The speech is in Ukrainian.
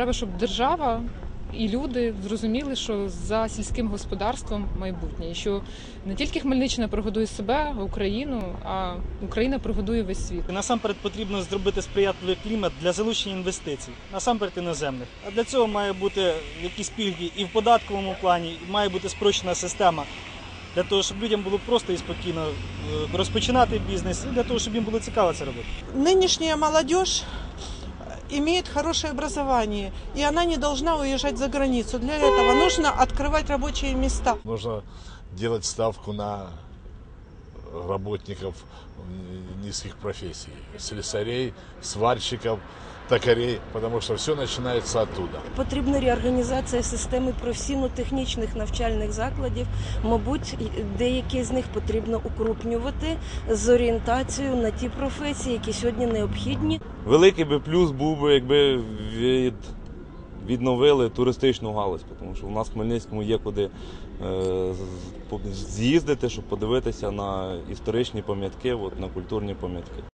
треба, щоб держава і люди зрозуміли, що за сільським господарством майбутнє, і що не тільки Хмельниччина прогодує себе, Україну, а Україна прогодує весь світ. Насамперед потрібно зробити сприятливий клімат для залучення інвестицій, насамперед іноземних. А для цього має бути якісь пільги і в податковому плані, і має бути спрощена система для того, щоб людям було просто і спокійно е, розпочинати бізнес, і для того, щоб їм було цікаво це робити. Нынешняя молодежь имеет хорошее образование, и она не должна уезжать за границу. Для этого нужно открывать рабочие места. Нужно делать ставку на работников низких профессий, слесарей, сварщиков, токарей, потому что все начинается оттуда. Потрібна реорганізація системи професійно-технічних навчальних закладів. Мабуть, деякі з них потрібно укрупнювати з орієнтацією на ті професії, які сьогодні необхідні. Великий би плюс був би, якби від, відновили туристичну галузь, тому що у нас в Хмельницькому є куди е, з'їздити, щоб подивитися на історичні пам'ятки, от, на культурні пам'ятки.